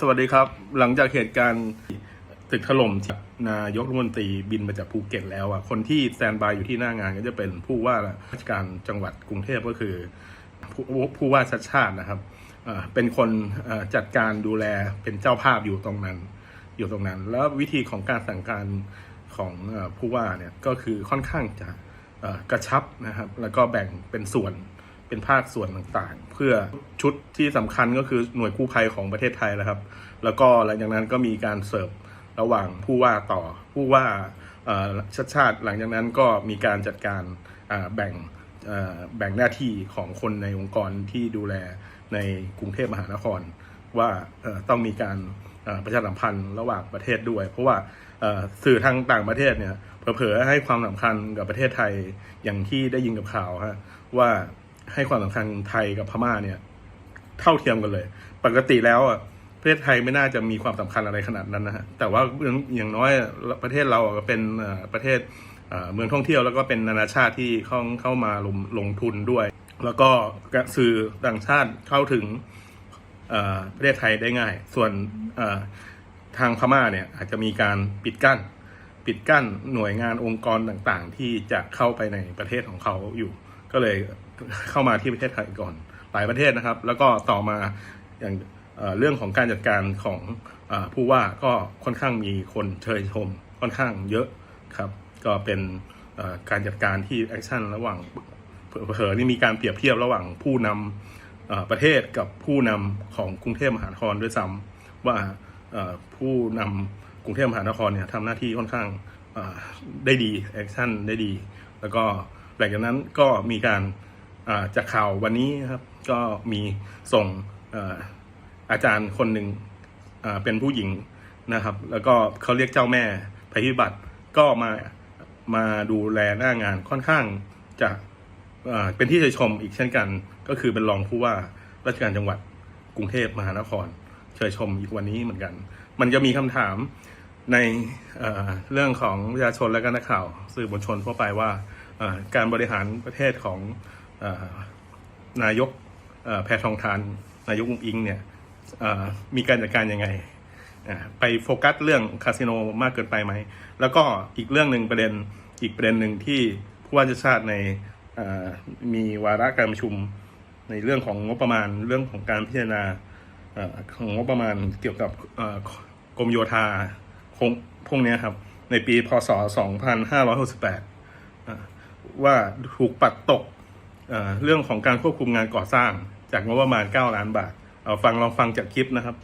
สวัสดีครับ หลังจากเหตุการณ์ตึกถล่มนายกรัฐมนตรีบินมาจากภูเก็ตแล้วอะคนที่สแตนบายอยู่ที่หน้างานก็จะเป็นผู้ว่าราชการจังหวัดกรุงเทพก็คือผู้ผู้ว่าชัดชาตินะครับเป็นคนจัดการดูแลเป็นเจ้าภาพอยู่ตรงนั้น อยู่ตรงนั้น แล้ววิธีของการสั่งการของผู้ว่าเนี่ยก็คือค่อนข้างจะกระชับนะครับ แล้วก็แบ่งเป็นส่วน เป็นภาคส่วนต่างๆ เพื่อชุดที่สำคัญก็คือหน่วยกู้ภัยของประเทศไทยนะครับ แล้วก็หลังจากนั้นก็มีการเสิร์ฟระหว่างผู้ว่าต่อผู้ว่าเอ่อชัดชาติหลังจากนั้นก็มีการจัดการแบ่งแบ่งหน้าที่ของคนในองค์กรที่ดูแลในกรุงเทพมหานคร ว่าต้องมีการประชาสัมพันธ์ระหว่างประเทศด้วย เพราะว่าสื่อทางต่างประเทศเนี่ยเผลอๆให้ความสำคัญกับประเทศไทยอย่างที่ได้ยินกับข่าวฮะว่า ให้ความสำคัญไทยกับพม่าเนี่ย เท่าเทียมกันเลย ปกติแล้วอะประเทศไทยไม่น่าจะมีความสำคัญอะไรขนาดนั้นนะฮะแต่ว่าอย่างน้อยประเทศเราก็เป็นประเทศเมืองท่องเที่ยวแล้วก็เป็นนานาชาติที่เข้าเข้ามาลงลงทุนด้วย แล้วก็สื่อต่างชาติเข้าถึงประเทศไทยได้ง่าย ส่วนทางพม่าเนี่ยอาจจะมีการปิดกั้น ปิดกั้นหน่วยงานองค์กรต่างๆ ที่จะเข้าไปในประเทศของเขาอยู่ ก็เลย เข้ามาที่ประเทศไทยก่อนหลายประเทศนะครับ แล้วก็ต่อมาอย่างเเรื่องของการจัดการของอผู้ว่าก็ค่อนข้างมีคนเชยชมค่อนข้างเยอะครับ ก็เป็นการจัดการที่แอคชั่นระหว่างเผลอนี่มีการเปรียบเทียบระหว่างผู้นำเอ่อประเทศกับผู้นำของกรุงเทพมหานครด้วยซ้ำว่าผู้นำกรุงเทพมหานครเนี่ยทำหน้าที่ค่อนข้างได้ดีแอคชั่นได้ดี แล้วก็หลังจากนั้นก็มีการ จากข่าววันนี้ครับก็มีส่งเอ่อาจารย์คนหนึ่งเป็นผู้หญิงนะครับ แล้วก็เขาเรียกเจ้าแม่ภัยพิบัติก็มามาดูแลหน้างานค่อนข้างจะเป็นที่ชมอีกเช่นกัน ก็คือเป็นรองผู้ว่าราชการจังหวัดกรุงเทพมหานครเชยชมอีกวันนี้เหมือนกัน มันจะมีคำถามในเเรื่องของประชาชนและก็นักข่าวสื่อมวลชนทั่วไปว่าการบริหารประเทศของ นายกเอ่อแพทองทาน นายกอุ้งอิงเนี่ยมีการจัดการยังไง ไปโฟกัสเรื่องคาสิโนมากเกินไปไหม แล้วก็อีกเรื่องหนึ่งประเด็นอีกประเด็นหนึ่งที่ผู้ว่าราชาติในมีวาระการประชุมในเรื่องของงบประมาณเรื่องของการพิจารณาอของงบประมาณเกี่ยวกับกรมโยธาพวกนี้ครับ ในปีพศ 2568อ่าว่าถูกปัดตก เอ่อเรื่องของการควบคุมงานก่อสร้าง จากงบประมาณ 9 ล้านบาทเอาฟังลองฟังจากคลิปนะครับ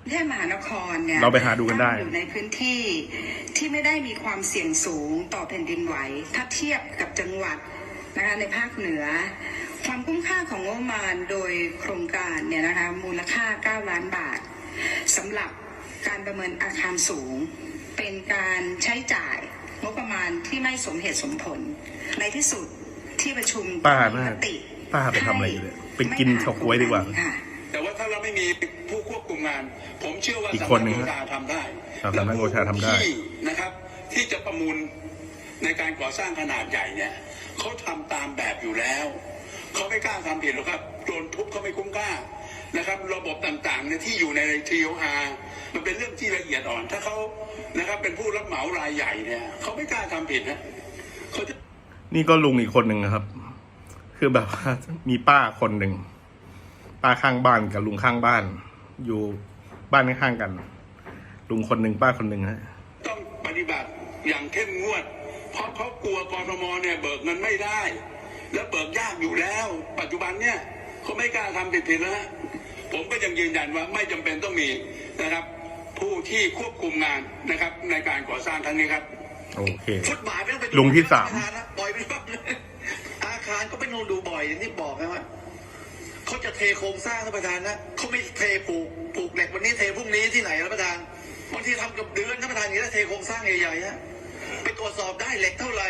กรุงเทพมหานครเนี่ยเราไปหาดูกันได้ตั้งอยู่ในพื้นที่ที่ไม่ได้มีความเสี่ยงสูงต่อแผ่นดินไหว ถ้าเทียบกับจังหวัดนะคะในภาคเหนือ ความคุ้มค่าของงบประมาณโดยโครงการเนี่ยนะคะมูลค่า 9 ล้านบาทสำหรับการประเมินอาคารสูง เป็นการใช้จ่ายงบประมาณที่ไม่สมเหตุสมผลในที่สุด ที่ประชุมป้ามีน่ามติป้าไปทำอะไรอยู่เนี่ยไปกินเฉาก๊วยดีกว่าค่ะแต่ว่าถ้าเราไม่มีผู้ควบคุมงาน ผมเชื่อว่าอีกสำคนหนึ่นังกโยธาทำได้ครับสำนักโยธาทำได้ที่นะครับ ที่จะประมูลในการก่อสร้างขนาดใหญ่เนี่ยเขาทำตามแบบอยู่แล้วเขาไม่กล้าทำผิดหรอกครับโดนทุบเขาไม่คุ้มกล้านะครับ ระบบต่างๆเนี่ยที่อยู่ใน TOR มันเป็นเรื่องที่ละเอียดอ่อน ถ้าเขานะครับเป็นผู้รับเหมารายใหญ่เนี่ยเขาไม่กล้าทำผิดนะเขาจะ นี่ก็ลุงอีกคนหนึ่งนะครับ คือแบบว่ามีป้าคนหนึ่งป้าข้างบ้านกับลุงข้างบ้าน อยู่บ้านข้างๆกัน ลุงคนหนึ่งป้าคนหนึ่งฮะต้องปฏิบัติอย่างเข้มงวด เพราะเขากลัวกรทมเนี่ยเบิกเงินไม่ได้ และเบิกยากอยู่แล้ว ปัจจุบันเนี่ยเขาไม่กล้าทำผิดๆแล้วผมก็ยังยืนยันว่าไม่จำเป็นต้องมีนะครับ ผู้ที่ควบคุมงานนะครับในการก่อสร้างครั้งนี้ครับ โอเคฟุตบาทไม่ต้องไปดูลุงที่สามประธนนะปล่อยไปรอบเลยอาคารก็ไม่ต้องดูบ่อยอย่างที่บอกนะว่าเขาจะเทโครงสร้างท่านประธานนะเขาไม่เทปลูกปลูกเหล็กวันนี้เทพรุ่งนี้ที่ไหนท่านประธานบางทีทำกับเดือนท่านประธานอย่างนี้แล้วเทโครงสร้างใหญ่ๆฮะไปตรวจสอบได้เหล็กเท่าไหร่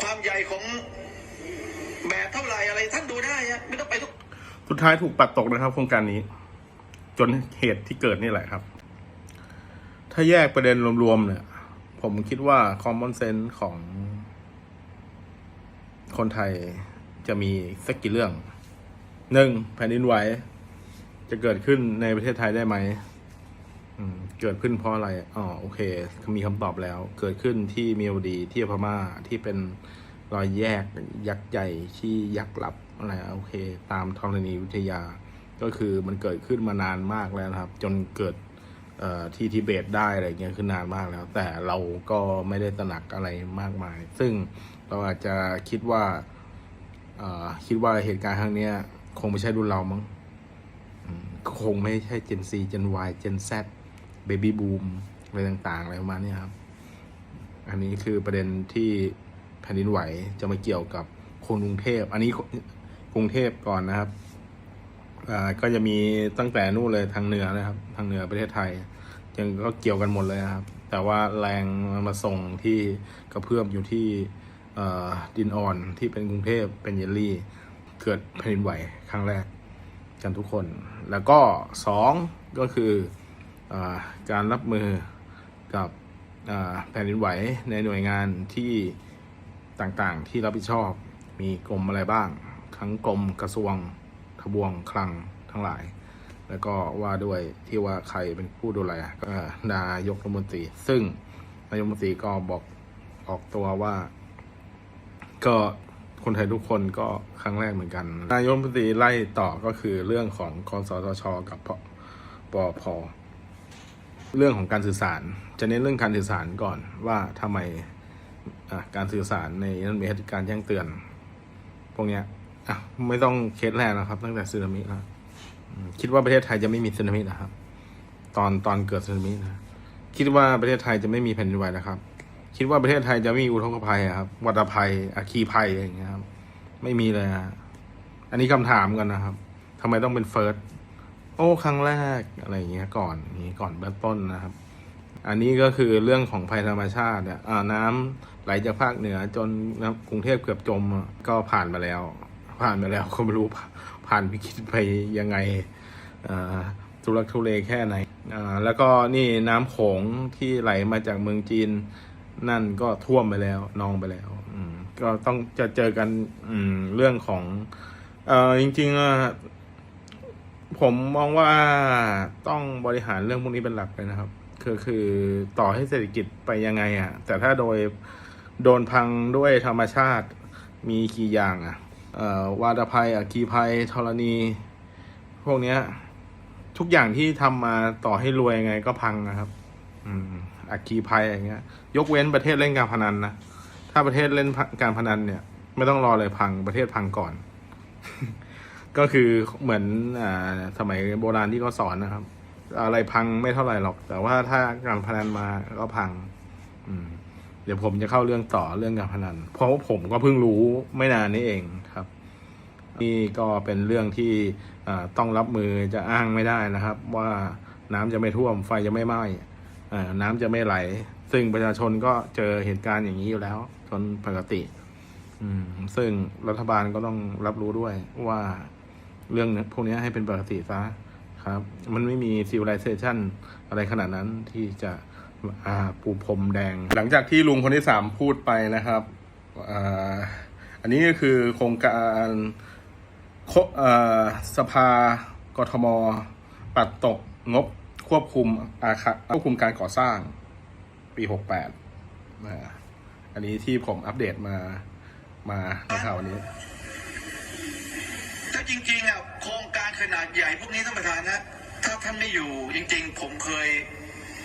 ความใหญ่ของแบบเท่าไหร่อะไรท่านดูได้ฮะไม่ต้องไปทุก สุดท้ายถูกปัดตกนะครับ โครงการนี้ จนเหตุที่เกิดนี่แหละครับ ถ้าแยกประเด็นรวมๆเนี่ย ผมคิดว่า common sense ของคนไทยจะมีสักกี่เรื่องหนึ่งแผ่นดินไหวจะเกิดขึ้นในประเทศไทยได้ไหมมเกิดขึ้นเพราะอะไร อ๋อ โอเค มีคำตอบแล้ว เกิดขึ้นที่เมียวดีที่พม่าที่เป็นรอยแยกยักษ์ใหญ่ที่ยักษ์หลับอะไร โอเค ตามธรณีวิทยา ก็คือมันเกิดขึ้นมานานมากแล้วครับ จนเกิด ที่ทิเบตได้อะไรเงี้ยคือนานมากแล้ว แต่เราก็ไม่ได้ตระหนักอะไรมากมาย ซึ่งเราอาจจะคิดว่าคิดว่าเหตุการณ์ครั้งนี้คงไม่ใช่รุ่นเรามั้งคงไม่ใช่ Gen C Gen Y Gen Z Baby Boom อะไรต่างๆอะไรประมาณนี้ครับ อันนี้คือประเด็นที่แผ่นดินไหวจะมาเกี่ยวกับคนกรุงเทพ อันนี้กรุงเทพก่อนนะครับ ก็จะมีตั้งแต่นู่นเลยทางเหนือนะครับ ทางเหนือประเทศไทย ยังก็เกี่ยวกันหมดเลยครับ แต่ว่าแรงมันมาส่งที่กระเพื่อมอยู่ที่ดินอ่อนที่เป็นกรุงเทพเป็นเยลลี่ เกิดแผ่นดินไหวครั้งแรกกันทุกคน แล้วก็สองก็คืออการรับมือกับแผ่นดินไหวในหน่วยงานที่ต่างๆที่รับผิดชอบมีกรมอะไรบ้าง ทั้งกรมกระทรวง ทบวงคลังทั้งหลาย แล้วก็ว่าด้วยที่ว่าใครเป็นผู้ดูแลก็นายกรัฐมนตรี ซึ่งนายกรัฐมนตรีก็บอกออกตัวว่า ก็คนไทยทุกคนก็ครั้งแรกเหมือนกัน นายกรัฐมนตรีไล่ต่อก็คือเรื่องของคอสตชกับปปพเรื่องของการสื่อสาร จะเน้นเรื่องการสื่อสารก่อนว่าทำไมการสื่อสารในนั้นมีการแจ้งเตือน พวกเนี้ย อะไม่ต้องเคสแรกนะครับ ตั้งแต่สึนามิแล้วคิดว่าประเทศไทยจะไม่มีสึนามินะครับ ตอนตอนเกิดสึนามินะคิดว่าประเทศไทยจะไม่มีแผ่นดินไหวนะครับ คิดว่าประเทศไทยจะไม่มีอุทกภัยอะครับวัตภัยอัคคีภัยอย่างเงี้ยครับ ไม่มีเลยฮะอันนี้คำถามกันนะครับทำไมต้องเป็นเฟิร์สโอ้ครั้งแรกอะไรอย่างเงี้ยก่อนนี้ก่อนเบื้องต้นนะครับ อันนี้ก็คือเรื่องของภัยธรรมชาติเนี่ยอ่าน้ำไหลจากภาคเหนือจนกรุงเทพเกือบจมก็ผ่านมาแล้ว ผ่านมาแล้วก็ไม่รู้ผ่านวิกฤตไปยังไงทุรักทุเลแค่ไหนแล้วก็นี่น้ำโขงที่ไหลมาจากเมืองจีน นั่นก็ท่วมไปแล้วนองไปแล้วก็ต้องจะเจอกันเรื่องของอจริงๆผมมองว่าต้องบริหารเรื่องพวกนี้เป็นหลักเลยนะครับ คือคือต่อให้เศรษฐกิจไปยังไงอะแต่ถ้าโดยโดนพังด้วยธรรมชาติมีกี่อย่างอะเอ่อ วาตภัยอัคคีภัยธรณี พวกเนี้ย ทุกอย่างที่ทำมาต่อให้รวยยังไงก็พังนะครับ อืมอัคคีภัยอย่างเงี้ย ยกเว้นประเทศเล่นการพนันนะถ้าประเทศเล่นการพนันเนี่ย ไม่ต้องรอเลยพังประเทศพังก่อน ก็คือเหมือนอ่าสมัยโบราณที่เขาสอนนะครับ อะไรพังไม่เท่าไหร่หรอก แต่ว่าถ้าการพนันมาก็พัง อืมเดี๋ยวผมจะเข้าเรื่องต่อเรื่องการพนัน เพราะว่าผมก็เพิ่งรู้ไม่นานนี้เอง นี่ก็เป็นเรื่องที่อ่าต้องรับมือจะอ้างไม่ได้นะครับ ว่าน้ำจะไม่ท่วมไฟจะไม่ไหม้อ่าน้ำจะไม่ไหล ซึ่งประชาชนก็เจอเหตุการณ์อย่างนี้อยู่แล้วจนปกติอืมซึ่งรัฐบาลก็ต้องรับรู้ด้วยว่าเรื่องพวกนี้ให้เป็นปกติซะครับ มันไม่มี civilization อะไรขนาดนั้นที่จะอ่าปูพรมแดง หลังจากที่ลุงคนที่สามพูดไปนะครับอ่าอันนี้ก็คือโครงการโคเอ่อ สภากทม ปัดตกงบควบคุมอาคารควบคุมการก่อสร้างปีหกแปดอันนี้ที่ผมอัปเดตมามาในข่าววันนี้ ถ้าจริงๆอะโครงการขนาดใหญ่พวกนี้ท่านประธานนะ ถ้าท่านไม่อยู่จริง ๆ ผมเคย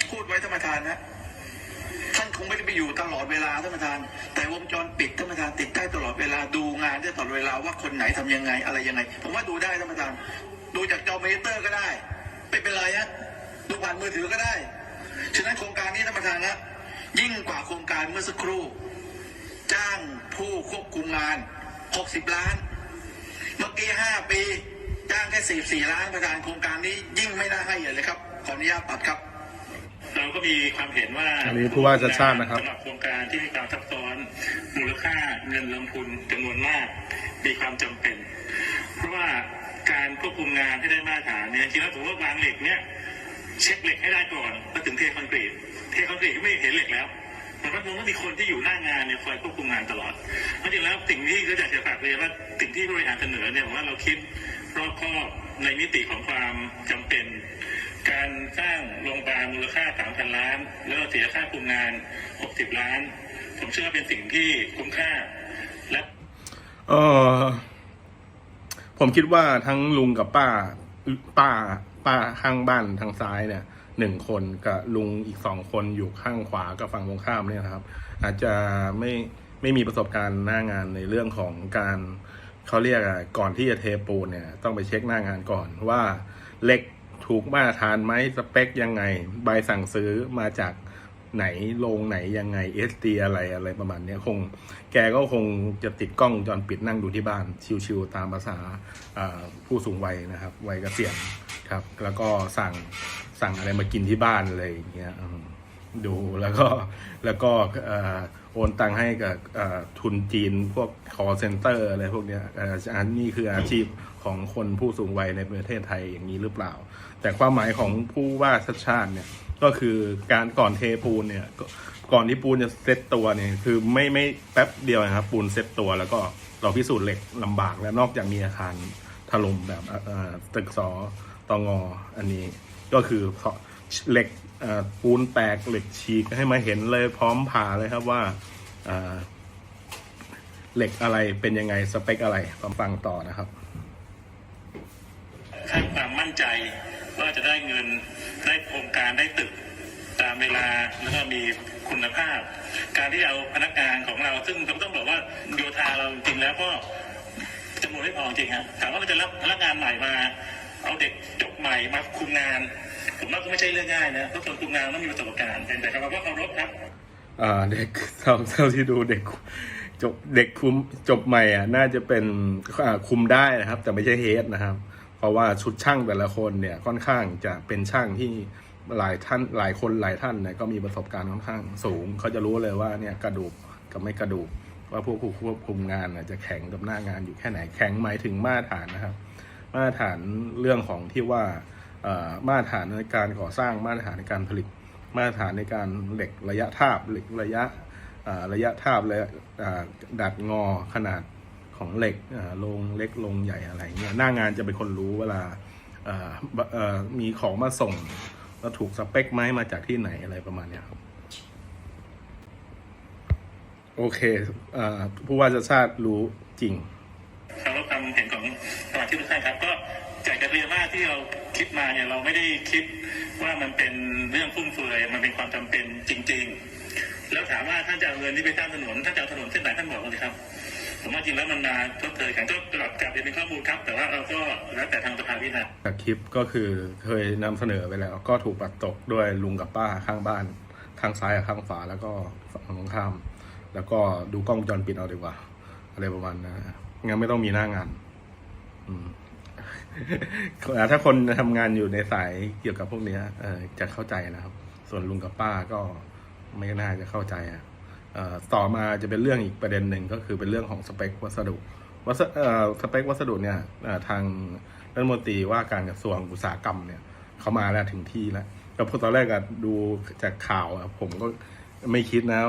พูดไว้ท่านประธานนะ คงไม่ได้ไปอยู่ตลอดเวลาท่านประธาน แต่วงจรปิดท่านประธานติดได้ตลอดเวลาดูงานได้ตลอดเวลาว่าคนไหนทำยังไงอะไรยังไง ผมว่าดูได้ท่านประธาน ดูจากจอมอนิเตอร์ก็ได้ไม่เป็นไรฮะดูผ่านมือถือก็ได้ฉะนั้นโครงการนี้ท่านประธานนะยิ่งกว่าโครงการเมื่อสักครู่ จ้างผู้ควบคุมงาน 60 ล้าน เมื่อกี้ 5 ปี จ้างแค่ 44 ล้านประธานโครงการนี้ยิ่งไม่น่าให้เลยครับขออนุญาตปัดครับ เราก็มีความเห็นว่าอันนี้ผู้ว่าชัดชาตินะครับสำหรับโครงการที่มีความซับซ้อนมูลค่าเงินลงทุนจำนวนมากมีความจำเป็น เพราะว่าการควบคุมงานให้ได้มาตรฐานเนี่ยจริงๆแล้วผมว่าวางเหล็กเนี่ยเช็คเหล็กให้ได้ก่อนแล้วถึงเทคอนกรีตเทคอนกรีตก็ไม่เห็นเหล็กแล้วแต่ว่ามันต้องมีคนที่อยู่หน้างานเนี่ยคอยควบคุมงานตลอดเพราะจริงๆแล้วสิ่งที่ก็อยากจะฝากเรียนว่าสิ่งที่บริหารเสนอเนี่ยผมว่าเราคิดรอบคอบในมิติของความจำเป็น การสร้างโรงพยาบาลมูลค่า 3,000 ล้าน แล้วเราเสียค่าคุมงาน 60 ล้าน ผมเชื่อว่าเป็นสิ่งที่คุ้มค่า และเออผมคิดว่าทั้งลุงกับป้า ป้า ป้าข้างบ้านทางซ้ายเนี่ยหนึ่งคนกับลุงอีกสองคนอยู่ข้างขวากับฝั่งตรงข้ามเนี่ยนะครับ อาจจะไม่ไม่มีประสบการณ์หน้างานในเรื่องของการเขาเรียกอะก่อนที่จะเทปูนเนี่ย ต้องไปเช็คหน้างานก่อนว่าเหล็ก ถูกมาตรฐานไหมสเปคยังไง ใบสั่งซื้อมาจากไหนโรงไหนยังไง SD อะไรอะไรประมาณนี้คง แกก็คงจะติดกล้องจรปิดนั่งดูที่บ้าน ชิวๆตามภาษาผู้สูงวัยนะครับวัยเกษียณครับ แล้วก็สั่งสั่งอะไรมากินที่บ้านอะไรอย่างเงี้ยดูแล้วก็แล้วก็โอนตังค์ให้กับทุนจีนพวก call center อะไรพวกเนี้ยอันนี้คืออาชีพของคนผู้สูงวัยในประเทศไทยอย่างนี้หรือเปล่า แต่ความหมายของผู้ว่าชัดชาติเนี่ยก็คือการก่อนเทปูนเนี่ยก่อนที่ปูนจะเซตตัวเนี่ยคือไม่ไม่แป๊บเดียวนะครับ ปูนเซตตัวแล้วก็เราพิสูจน์เหล็กลำบากแล้วนอกจากมีอาคารถล่มแบบอ่อตึกสอตองออันนี้ ก็คือเหล็กปูนแตกเหล็กฉีกให้มาเห็นเลยพร้อมผ่าเลยครับว่าเหล็กอะไรเป็นยังไงสเปคอะไรมาฟังต่อนะครับสร้างความมั่นใจ ว่าจะได้เงินได้โครงการได้ตึกตามเวลาแล้วก็มีคุณภาพ การที่เอาพนักงานของเรา ซึ่งผมต้องบอกว่าโยธาเราจริงแล้วก็จำนวนไม่พอจริงครับถามว่าเราจะรับพนักงานใหม่มา เอาเด็กจบใหม่มาคุมงาน ผมว่าก็ไม่ใช่เรื่องง่ายนะเพราะคนคุมงานต้องมีประสบการณ์แต่ครับว่าเคารพครับเด็กเท่าเท่าที่ดูเด็กจบเด็กคุมจบใหม่อะน่าจะเป็นคุมได้นะครับ แต่ไม่ใช่เฮดนะครับ เพราะว่าชุดช่างแต่ละคนเนี่ยค่อนข้างจะเป็นช่างที่หลายท่านหลายคนหลายท่านเนี่ยก็มีประสบการณ์ค่อนข้างสูง เขาจะรู้เลยว่าเนี่ยกระดูกกับไม่กระดูก ว่าพวกผู้ควบคุมงานจะแข็งกับหน้างานอยู่แค่ไหนแข็งหมายถึงมาตรฐานนะครับ มาตรฐานเรื่องของที่ว่ามาตรฐานในการก่อสร้างมาตรฐานในการผลิต มาตรฐานในการเหล็กระยะทาบเหล็กระยะระยะทาบและอ่าดัดงอขนาด ของเหล็กลงเล็กลงใหญ่อะไรเงี้ยหน้างานจะเป็นคนรู้เวลามีของมาส่งแล้วถูกสเปคไหมมาจากที่ไหนอะไรประมาณเนี้ยครับโอเคอผู้ว่าจะชาติรู้จริงเคารพความเห็นของสมาชิกทุกท่านครับ ก็อยากจะเรียนว่าที่เราคิดมาเนี่ยเราไม่ได้คิดว่ามันเป็นเรื่องฟุ่มเฟือยมันเป็นความจำเป็นามว่าท่านจะเอาเงินที่ไปสร้างถนนท่านจะเอาถนนเส้นไหนท่านบอกเลยครับผมว่าจริงแล้วมันมาทดเทยกันก็กลับกลับเรียนเป็นข้อมูลครับ แต่ว่าเราก็แล้วแต่ทางสภาพิจารณาจากคลิปก็คือเคยนำเสนอไปแล้ว ก็ถูกปัดตกด้วยลุงกับป้าข้างบ้าน ข้างซ้ายกับข้างขวาแล้วก็ฝั่งตรงข้าม แล้วก็ดูกล้องวงจรปิดเอาดีกว่า อะไรประมาณนั้นนะงั้นไม่ต้องมีหน้างาน อืมถ้าคนทำงานอยู่ในสายเกี่ยวกับพวกเนี้ยเออจะเข้าใจนะครับ ส่วนลุงกับป้าก็ ไม่น่าจะเข้าใจอะต่อมาจะเป็นเรื่องอีกประเด็นหนึ่งก็คือเป็นเรื่องของสเปควัสดุวัสเอ่อสเปควัสดุเนี่ยทางรัฐมนตรีว่าการกระทรวงอุตสาหกรรมเนี่ยเขามาแล้วถึงที่แล้วแต่พอตอนแรกอะดูจากข่าวอะผมก็ไม่คิดนะ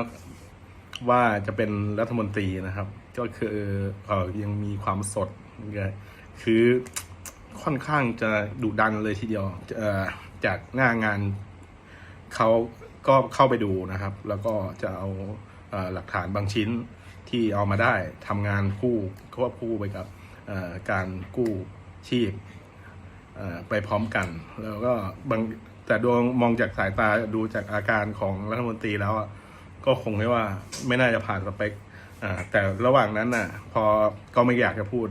ว่าจะเป็นรัฐมนตรีนะครับ ก็คือเออยังมีความสดคือค่อนข้างจะดุดันเลยทีเดียวจากหน้างานเขา ก็เข้าไปดูนะครับ แล้วก็จะเอาอหลักฐานบางชิ้นที่เอามาได้ทำงานคู่ควบคู่ไปกับการกู้ชีพไปพร้อมกัน แล้วก็บางแต่ดวงมองจากสายตาดูจากอาการของรัฐมนตรีแล้วก็คงไม่ว่าไม่น่าจะผ่านสเปคแต่ระหว่างนั้นน่ะพอก็ไม่อยากจะพูด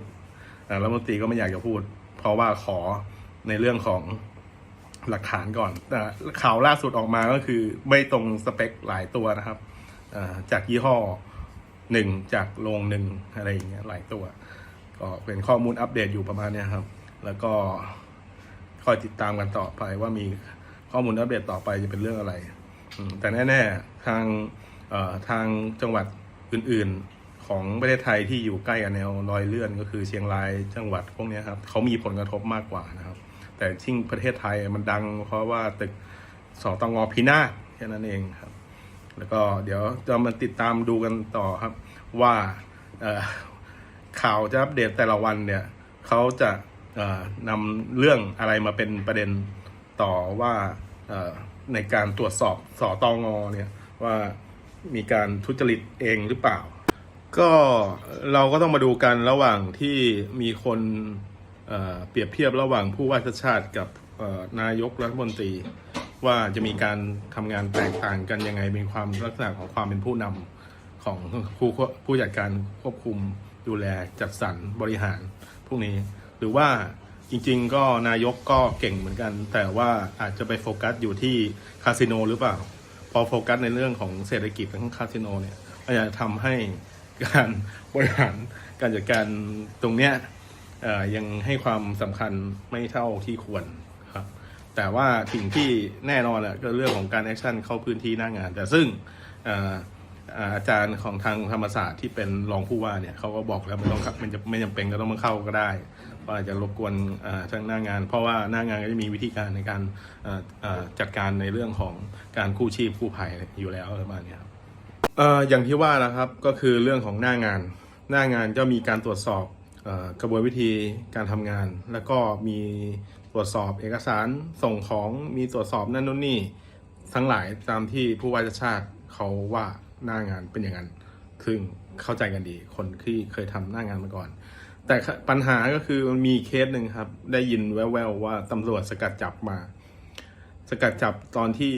รัฐมนตรีก็ไม่อยากจะพูด เพราะว่าขอในเรื่องของ หลักฐานก่อนแต่ข่าวล่าสุดออกมาก็คือไม่ตรงสเปคหลายตัวนะครับจากยี่ห้อหนึ่งจากโรงหนึ่งอะไรอย่างเงี้ยหลายตัว ก็เป็นข้อมูลอัปเดตอยู่ประมาณเนี้ยครับ แล้วก็คอยติดตามกันต่อไปว่ามีข้อมูลอัปเดตต่อไปจะเป็นเรื่องอะไร แต่แน่ ๆ ทางทางจังหวัดอื่นๆของประเทศไทยที่อยู่ใกล้กับแนวรอยเลื่อนก็คือเชียงรายจังหวัดพวกนี้ครับเขามีผลกระทบมากกว่านะ แต่ที่ประเทศไทยมันดัง เพราะว่าตึกสตงพินาศแค่นั้นเองครับ แล้วก็เดี๋ยวจะมาติดตามดูกันต่อครับ ว่าข่าวจะอัปเดตแต่ละวันเนี่ยเขาจะนำเรื่องอะไรมาเป็นประเด็นต่อว่าในการตรวจสอบสอตองอเนี่ยว่ามีการทุจริตเองหรือเปล่า ก็เราก็ต้องมาดูกันระหว่างที่มีคน เปรียบเทียบระหว่างผู้ว่าชาติชาติกับนายกรัฐมนตรี ว่าจะมีการทำงานแตกต่างกันยังไงมีความลักษณะของความเป็นผู้นำของผู้ผู้จัดการควบคุมดูแลจัดสรรบริหารพวกนี้ หรือว่าจริง ๆ ก็นายกก็เก่งเหมือนกัน แต่ว่าอาจจะไปโฟกัสอยู่ที่คาสิโนหรือเปล่า พอโฟกัสในเรื่องของเศรษฐกิจของคาสิโนเนี่ยอาจจะทำให้การบริหารการจัดการตรงเนี้ย ยังให้ความสำคัญไม่เท่าที่ควรครับ แต่ว่าสิ่งที่แน่นอนแหละก็เรื่องของการแอคชั่นเข้าพื้นที่หน้างาน แต่ซึ่งอาจารย์ของทางธรรมศาสตร์ที่เป็นรองผู้ว่าเนี่ยเขาก็บอกแล้วไม่ต้องมันจะไม่จำเป็นก็ต้องมาเข้าก็ได้ว่าอาจจะรบกวนทางหน้างาน เพราะว่าหน้างานก็จะมีวิธีการในการจัดการในเรื่องของการกู้ชีพกู้ภัยอยู่แล้วประมาณนี้ครับออย่างที่ว่านะครับก็คือเรื่องของหน้างาน หน้างานก็มีการตรวจสอบ กระบวนวิธีการทำงาน แล้วก็มีตรวจสอบเอกสารส่งของมีตรวจสอบนั่นนู่นนี่ทั้งหลายตามที่ผู้ว่าราชาติเขาว่าหน้างานเป็นอย่างนั้นซึ่งเข้าใจกันดี คนที่เคยทำหน้างานมาก่อน แต่ปัญหาก็คือมันมีเคสหนึ่งครับ ได้ยินแว่วๆว่าตำรวจสกัดจับมา สกัดจับตอนที่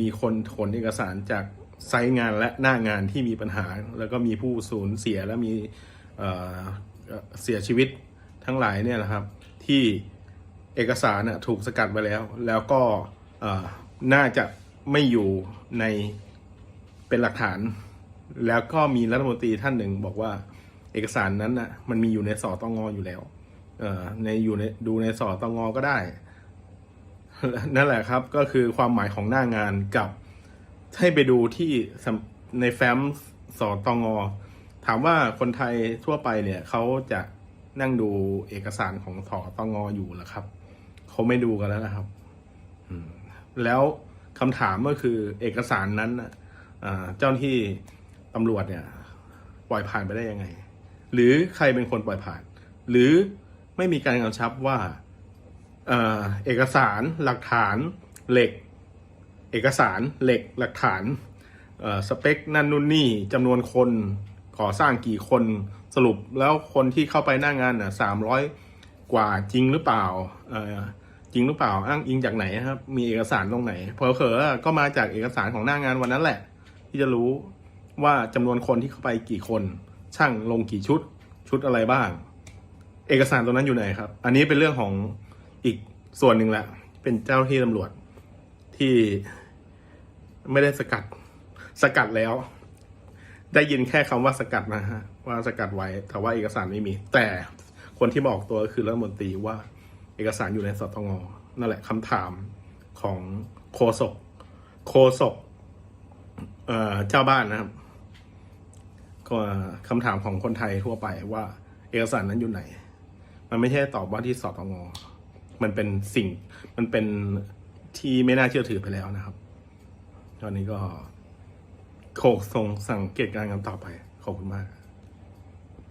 มีคนขนเอกสารจากไซต์งานและหน้างานที่มีปัญหา แล้วก็มีผู้สูญเสียและมี เสียชีวิตทั้งหลายเนี่ยนะครับ ที่เอกสารน่ะถูกสกัดไว้แล้ว แล้วก็น่าจะไม่อยู่ในเป็นหลักฐาน แล้วก็มีรัฐมนตรีท่านหนึ่งบอกว่าเอกสารนั้นน่ะมันมีอยู่ในสอตองออยู่แล้วในอยู่ในดูในสอตองอก็ได้ นั่นแหละครับก็คือความหมายของหน้างานกับให้ไปดูที่ในแฟ้มสอตองอ ถามว่าคนไทยทั่วไปเนี่ยเขาจะนั่งดูเอกสารของสอตองออยู่หรอครับเขาไม่ดูกันแล้วนะครับแล้วคำถามก็คือเอกสารนั้นเจ้าหน้าที่ตำรวจเนี่ย ปล่อยผ่านไปได้ยังไง หรือใครเป็นคนปล่อยผ่าน หรือไม่มีการกำชับว่าเอกสารหลักฐานเหล็ก เอกสารเหล็กหลักฐานสเปคนั่นนู่นนี่จำนวนคน ก่อสร้างกี่คนสรุปแล้วคนที่เข้าไปหน้างงานน่ะสามร้อยกว่าจริงหรือเปล่าเออจริงหรือเปล่าอ้างอิงจากไหนครับ มีเอกสารตรงไหนเพอเผอก็มาจากเอกสารของหน้างงานวันนั้นแหละ ที่จะรู้ว่าจำนวนคนที่เข้าไปกี่คน ช่างลงกี่ชุดชุดอะไรบ้าง เอกสารตรงนั้นอยู่ไหนครับ อันนี้เป็นเรื่องของอีกส่วนหนึ่งแหละ เป็นเจ้าหน้าที่ตำรวจที่ไม่ได้สกัดสกัดแล้ว ได้ยินแค่คำว่าสกัดนะฮะว่าสกัดไว้แต่ว่าเอกสารไม่มี แต่คนที่บอกตัวก็คือรัฐมนตรีว่าเอกสารอยู่ในสตงนั่นแหละคำถามของโคศกโคศกเอ่อเจ้าบ้านนะครับ ก็คำถามของคนไทยทั่วไปว่า เอกสารนั้นอยู่ไหน มันไม่ใช่ตอบว่าที่สตงมันเป็นสิ่ง มันเป็นที่ไม่น่าเชื่อถือไปแล้วนะครับ ตอนนี้ก็ โคกทรงสังเกตการณ์กันต่อไป ขอบคุณมาก